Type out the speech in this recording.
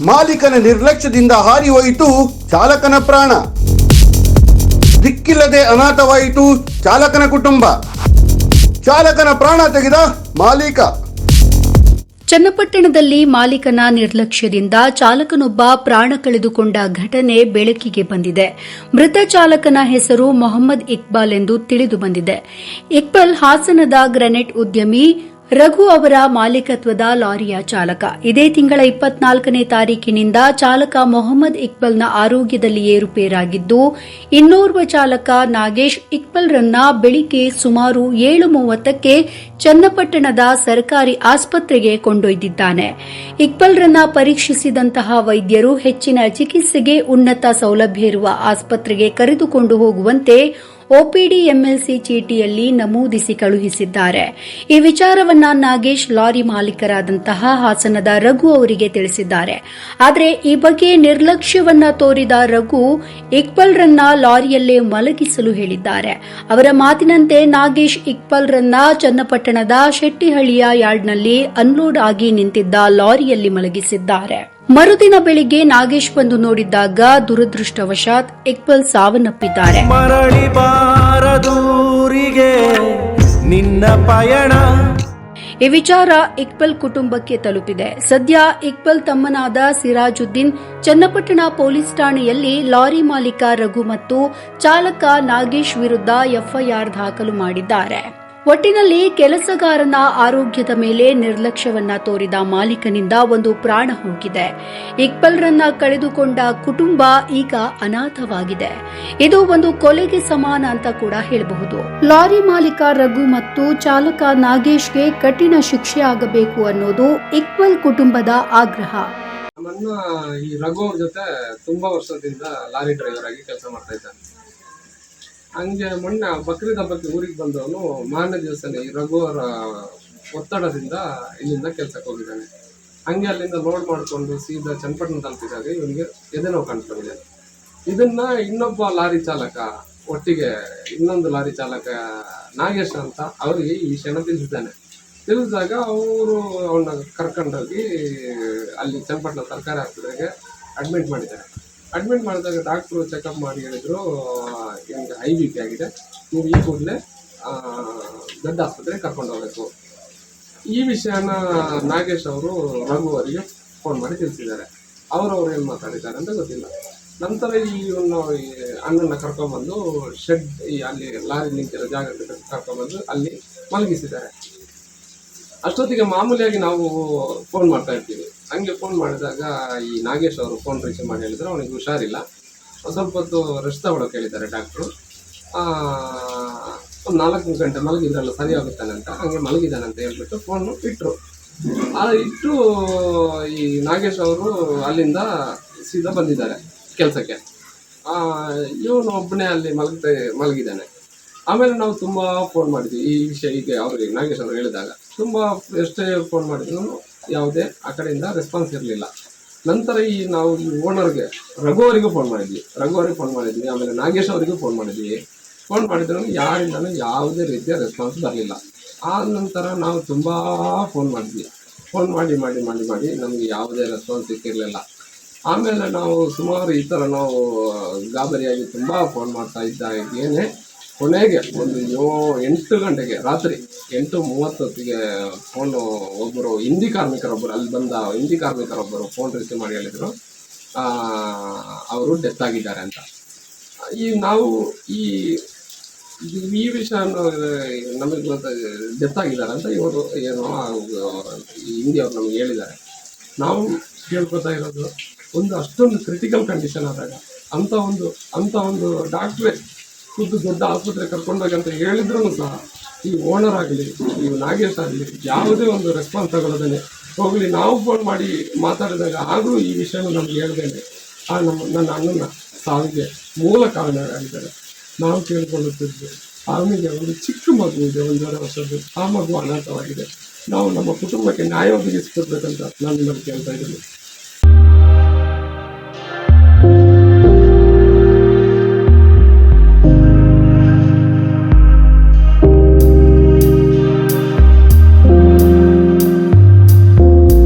ಮಾಲೀಕನ ನಿರ್ಲಕ್ಷ್ಯದಿಂದ ಹಾರಿ ಹೋಯಿತು ಚಾಲಕನ ಪ್ರಾಣ. ದಿಕ್ಕಿಲ್ಲದೆ ಅನಾಥವಾಯಿತು ಚಾಲಕನ ಕುಟುಂಬ. ಚಾಲಕನ ಪ್ರಾಣ ತೆಗೆದ ಮಾಲೀಕ. ಚನ್ನಪಟ್ಟಣದಲ್ಲಿ ಮಾಲೀಕನ ನಿರ್ಲಕ್ಷ್ಯದಿಂದ ಚಾಲಕನೊಬ್ಬ ಪ್ರಾಣ ಕಳೆದುಕೊಂಡ ಘಟನೆ ಬೆಳಕಿಗೆ ಬಂದಿದೆ. ಮೃತ ಚಾಲಕನ ಹೆಸರು ಮೊಹಮ್ಮದ್ ಇಕ್ಬಾಲ್ ಎಂದು ತಿಳಿದು ಬಂದಿದೆ. ಇಕ್ಬಾಲ್ ಹಾಸನದ ಗ್ರಾನೆಟ್ ಉದ್ಯಮಿ ರಘು ಅವರ ಮಾಲೀಕತ್ವದ ಲಾರಿಯ ಚಾಲಕ. ಇದೇ ತಿಂಗಳ ಇಪ್ಪತ್ನಾಲ್ಕನೇ ತಾರೀಕಿನಿಂದ ಚಾಲಕ ಮೊಹಮ್ಮದ್ ಇಕ್ಬಲ್ನ ಆರೋಗ್ಯದಲ್ಲಿ ಏರುಪೇರಾಗಿದ್ದು ಇನ್ನೋರ್ವ ಚಾಲಕ ನಾಗೇಶ್ ಇಕ್ಬಲ್ರನ್ನ ಬೆಳಿಗ್ಗೆ ಸುಮಾರು ಏಳು ಮೂವತ್ತಕ್ಕೆ ಚನ್ನಪಟ್ಟಣದ ಸರ್ಕಾರಿ ಆಸ್ಪತ್ರೆಗೆ ಕೊಂಡೊಯ್ದಿದ್ದಾನೆ. ಇಕ್ಬಲ್ರನ್ನ ಪರೀಕ್ಷಿಸಿದಂತಹ ವೈದ್ಯರು ಹೆಚ್ಚಿನ ಚಿಕಿತ್ಸೆಗೆ ಉನ್ನತ ಸೌಲಭ್ಯ ಇರುವ ಆಸ್ಪತ್ರೆಗೆ ಕರೆದುಕೊಂಡು ಹೋಗುವಂತೆ ಒಪಿಡಿ ಎಂಎಲ್ಸಿ ಚೀಟಿಯಲ್ಲಿ ನಮೂದಿಸಿ ಕಳುಹಿಸಿದ್ದಾರೆ. ಈ ವಿಚಾರವನ್ನ ನಾಗೇಶ್ ಲಾರಿ ಮಾಲೀಕರಾದಂತಹ ಹಾಸನದ ರಘು ಅವರಿಗೆ ತಿಳಿಸಿದ್ದಾರೆ. ಆದರೆ ಈ ಬಗ್ಗೆ ನಿರ್ಲಕ್ಷ್ಯವನ್ನ ತೋರಿದ ರಘು ಇಕ್ಬಲ್ರನ್ನ ಲಾರಿಯಲ್ಲೇ ಮಲಗಿಸಲು ಹೇಳಿದ್ದಾರೆ. ಅವರ ಮಾತಿನಂತೆ ನಾಗೇಶ್ ಇಕ್ಬಲ್ರನ್ನ ಚನ್ನಪಟ್ಟಣದ ಶೆಟ್ಟಿಹಳ್ಳಿಯ ಯಾರ್ಡ್ನಲ್ಲಿ ಅನ್ಲೋಡ್ ಆಗಿ ನಿಂತಿದ್ದ ಲಾರಿಯಲ್ಲಿ ಮಲಗಿಸಿದ್ದಾರೆ. ಮರುದಿನ ಬೆಳಿಗ್ಗೆ ನಾಗೇಶ್ ಬಂದು ನೋಡಿದ್ದಾಗ ದುರದೃಷ್ಟವಶಾತ್ ಇಕ್ಬಲ್ ಸಾವನ್ನಪ್ಪಿದ್ದಾರೆ. ಮರಳಿ ಬಾರದೂರಿಗೆ ನಿನ್ನ ಪಯಣ. ಈ ವಿಚಾರ ಇಕ್ಬಲ್ ಕುಟುಂಬಕ್ಕೆ ತಲುಪಿದೆ. ಸದ್ಯ ಇಕ್ಬಲ್ ತಮ್ಮನಾದ ಸಿರಾಜುದ್ದೀನ್ ಚನ್ನಪಟ್ಟಣ ಪೊಲೀಸ್ ಠಾಣೆಯಲ್ಲಿ ಲಾರಿ ಮಾಲೀಕ ರಘು ಮತ್ತು ಚಾಲಕ ನಾಗೇಶ್ ವಿರುದ್ಧ ಎಫ್ಐಆರ್ ದಾಖಲು ಮಾಡಿದ್ದಾರೆ. ಒಟ್ಟಿನಲ್ಲಿ ಕೆಲಸಗಾರನ ಆರೋಗ್ಯದ ಮೇಲೆ ನಿರ್ಲಕ್ಷ್ಯವನ್ನ ತೋರಿದ ಮಾಲೀಕನಿಂದ ಒಂದು ಪ್ರಾಣ ಹೋಗಿದೆ. ಇಕ್ಬಲ್ರನ್ನ ಕಳೆದುಕೊಂಡ ಕುಟುಂಬ ಈಗ ಅನಾಥವಾಗಿದೆ. ಇದು ಒಂದು ಕೊಲೆಗೆ ಸಮಾನ ಅಂತ ಕೂಡ ಹೇಳಬಹುದು. ಲಾರಿ ಮಾಲೀಕ ರಘು ಮತ್ತು ಚಾಲಕ ನಾಗೇಶ್ಗೆ ಕಠಿಣ ಶಿಕ್ಷೆ ಆಗಬೇಕು ಅನ್ನೋದು ಇಕ್ಬಲ್ ಕುಟುಂಬದ ಆಗ್ರಹ. ನನ್ನ ಈ ರಘು ಅವ್ರ ಜೊತೆ ತುಂಬಾ ವರ್ಷದಿಂದ ಲಾರಿ ಡ್ರೈವರ್ ಆಗಿ ಕೆಲಸ ಮಾಡ್ತಾ ಇದ್ದಾನೆ ಹಂಗೆ ಮೊನ್ನೆ ಬಕ್ರೀದ್ ಹಬ್ಬಕ್ಕೆ ಊರಿಗೆ ಬಂದವನು ಮಾರನೇ ದಿವಸನೇ ಈ ರಘು ಅವರ ಒತ್ತಡದಿಂದ ಇಲ್ಲಿಂದ ಕೆಲ್ಸಕ್ಕೆ ಹೋಗಿದ್ದಾನೆ. ಹಂಗೆ ಅಲ್ಲಿಂದ ಲೋಡ್ ಮಾಡಿಕೊಂಡು ಸೀದಾ ಚನ್ನಪಟ್ಟಣ ತಲುಪಿದಾಗ ಇವನಿಗೆ ಎದೆ ನೋವು ಇದನ್ನ ಇನ್ನೊಬ್ಬ ಲಾರಿ ಚಾಲಕ, ಒಟ್ಟಿಗೆ ಇನ್ನೊಂದು ಲಾರಿ ಚಾಲಕ ನಾಗೇಶ್ ಅಂತ ಅವರಿಗೆ ಈ ವಿಷಯನ ತಿಳಿಸಿದ್ದಾನೆ. ತಿಳಿಸಿದಾಗ ಅವರು ಅವನ್ನ ಕರ್ಕೊಂಡೋಗಿ ಅಲ್ಲಿ ಚನ್ನಪಟ್ಟಣ ಸರ್ಕಾರಿ ಆಸ್ಪತ್ರೆಗೆ ಅಡ್ಮಿಟ್ ಮಾಡಿದ್ದಾರೆ. ಅಡ್ಮಿಟ್ ಮಾಡಿದಾಗ ಡಾಕ್ಟ್ರು ಚೆಕಪ್ ಮಾಡಿ ಹೇಳಿದ್ರು ನಿಮಗೆ ಐ ಬಿ ಪಿ ಆಗಿದೆ. ನೀವು ಈ ಕೂಡಲೇ ದೊಡ್ಡ ಆಸ್ಪತ್ರೆಗೆ ಕರ್ಕೊಂಡು ಹೋಗಬೇಕು. ಈ ವಿಷಯನ ನಾಗೇಶ್ ಅವರು ರಘು ಅವರಿಗೆ ಫೋನ್ ಮಾಡಿ ತಿಳಿಸಿದ್ದಾರೆ. ಅವರು ಅವ್ರು ಏನು ಮಾತಾಡಿದ್ದಾರೆ ಅಂತ ಗೊತ್ತಿಲ್ಲ. ನಂತರ ಈ ಒಂದು ಅಣ್ಣನ ಕರ್ಕೊಂಡ್ಬಂದು ಶೆಡ್ ಈ ಅಲ್ಲಿ ಲಾರಿ ನಿಂತಿರೋ ಜಾಗಕ್ಕೆ ಕರ್ಕೊಂಡ್ಬಂದು ಅಲ್ಲಿ ಮಲಗಿಸಿದ್ದಾರೆ. ಅಷ್ಟೊತ್ತಿಗೆ ಮಾಮೂಲಿಯಾಗಿ ನಾವು ಫೋನ್ ಮಾಡ್ತಾ ಇರ್ತೀವಿ. ಹಂಗೆ ಫೋನ್ ಮಾಡಿದಾಗ ಈ ನಾಗೇಶ್ ಅವರು ಫೋನ್ ರಿಸೀವ್ ಮಾಡಿ ಹೇಳಿದ್ರು, ಅವನಿಗೆ ಹುಷಾರಿಲ್ಲ. ಸ್ವಲ್ಪ ಹೊತ್ತು ರೆಸ್ಟ್ ತಗೊಳಕ್ಕೆ ಹೇಳಿದ್ದಾರೆ ಡಾಕ್ಟ್ರು ಒಂದು ನಾಲ್ಕು ಗಂಟೆ ಮಲಗಿದ್ರಲ್ಲ ಸರಿ ಆಗುತ್ತಾನೆ ಅಂತ, ಹಂಗೆ ಮಲಗಿದ್ದಾನೆ ಅಂತ ಹೇಳ್ಬಿಟ್ಟು ಫೋನು ಇಟ್ಟರು ಆ, ಇಟ್ಟು ಈ ನಾಗೇಶ್ ಅವರು ಅಲ್ಲಿಂದ ಸೀದಾ ಬಂದಿದ್ದಾರೆ ಕೆಲಸಕ್ಕೆ. ಇವನು ಒಬ್ಬನೇ ಅಲ್ಲಿ ಮಲಗ್ತಾ, ಮಲಗಿದ್ದಾನೆ. ಆಮೇಲೆ ನಾವು ತುಂಬ ಫೋನ್ ಮಾಡಿದ್ವಿ ಈ ವಿಷಯ, ಈಗ ಅವ್ರಿಗೆ, ನಾಗೇಶ್ ಅವರು ಹೇಳಿದಾಗ. ತುಂಬ ಎಷ್ಟೇ ಫೋನ್ ಮಾಡಿದ್ರು ಯಾವುದೇ ಆ ಕಡೆಯಿಂದ ರೆಸ್ಪಾನ್ಸ್ ಇರಲಿಲ್ಲ. ನಂತರ ಈ ನಾವು ಈ ಓನರ್ಗೆ ರಘು ಅವರಿಗೂ ಫೋನ್ ಮಾಡಿದ್ವಿ. ರಘು ಅವರಿಗೆ ಫೋನ್ ಮಾಡಿದ್ವಿ, ಆಮೇಲೆ ನಾಗೇಶ್ ಅವರಿಗೂ ಫೋನ್ ಮಾಡಿದ್ವಿ. ಫೋನ್ ಮಾಡಿದ್ರು ಯಾರಿಂದನೂ ಯಾವುದೇ ರೀತಿಯ ರೆಸ್ಪಾನ್ಸ್ ಬರಲಿಲ್ಲ. ಆ ನಂತರ ನಾವು ತುಂಬ ಫೋನ್ ಮಾಡಿದ್ವಿ. ಫೋನ್ ಮಾಡಿ ಮಾಡಿ ಮಾಡಿ ಮಾಡಿ ನಮಗೆ ಯಾವುದೇ ರೆಸ್ಪಾನ್ಸ್ ಸಿಕ್ಕಿರಲಿಲ್ಲ. ಆಮೇಲೆ ನಾವು ಸುಮಾರು ಈ ಥರ ನಾವು ಗಾಬರಿಯಾಗಿ ತುಂಬ ಫೋನ್ ಮಾಡ್ತಾ ಇದ್ದಾಗೇನೆ ಕೊನೆಗೆ ಒಂದು ಯೋ ಎಂಟು ಗಂಟೆಗೆ, ರಾತ್ರಿ ಎಂಟು ಮೂವತ್ತೊತ್ತಿಗೆ ಫೋನು ಒಬ್ಬರು ಹಿಂದಿ ಕಾರ್ಮಿಕರೊಬ್ಬರು ಅಲ್ಲಿ ಬಂದ ಹಿಂದಿ ಕಾರ್ಮಿಕರೊಬ್ಬರು ಫೋನ್ ರಿಸೀವ್ ಮಾಡಿ ಹೇಳಿದರು. ಅವರು ಡೆತ್ ಆಗಿದ್ದಾರೆ ಅಂತ. ಈ ನಾವು ಈ ಈ ವಿಷಯ ನಮಗೆ ಡೆತ್ ಆಗಿದ್ದಾರೆ ಅಂತ ಇವರು ಏನೋ ಹಿಂದಿ ಅವರು ನಮಗೆ ಹೇಳಿದ್ದಾರೆ. ನಾವು ಕೇಳ್ಕೊತಾ ಇರೋದು, ಒಂದು ಅಷ್ಟೊಂದು ಕ್ರಿಟಿಕಲ್ ಕಂಡೀಷನ್ ಆದಾಗ, ಅಂಥ ಒಂದು ಅಂಥ ಒಂದು ಡಾಕ್ಟ್ರೇ ಖುದ್ದು ದೊಡ್ಡ ಆಸ್ಪತ್ರೆ ಕರ್ಕೊಂಡೋಗಿ ಅಂತ ಹೇಳಿದ್ರು ಸಹ ಈ ಓನರ್ ಆಗಲಿ, ಈ ನಾಗೇಶ್ ಆಗಲಿ ಯಾವುದೇ ಒಂದು ರೆಸ್ಪಾನ್ಸ್ ತಗೊಳ್ಳೋದೇನೆ. ಹೋಗಲಿ, ನಾವು ಫೋನ್ ಮಾಡಿ ಮಾತಾಡಿದಾಗ ಆದರೂ ಈ ವಿಷಯನ ನಮ್ಗೆ ಹೇಳ್ದೇನೆ ಆ ನಮ್ಮ, ನನ್ನ ಅಣ್ಣನ ಸಾವಿಗೆ ಮೂಲ ಕಾರಣ ಆಗಿದ್ದಾರೆ ನಾವು ಕೇಳ್ಕೊಳ್ಳುತ್ತಿದ್ವಿ. ಅವನಿಗೆ ಒಂದು ಚಿಕ್ಕ ಮಗು ಇದೆ ಒಂದೂವರೆ ವರ್ಷದ್ದು. ಆ ಮಗು ಅನಾಥವಾಗಿದೆ. ನಾವು ನಮ್ಮ ಕುಟುಂಬಕ್ಕೆ ನ್ಯಾಯ ಒದಗಿಸಿಕೊಡ್ಬೇಕಂತ ನಾನು ಕೇಳ್ತಾ ಇದ್ದೀನಿ.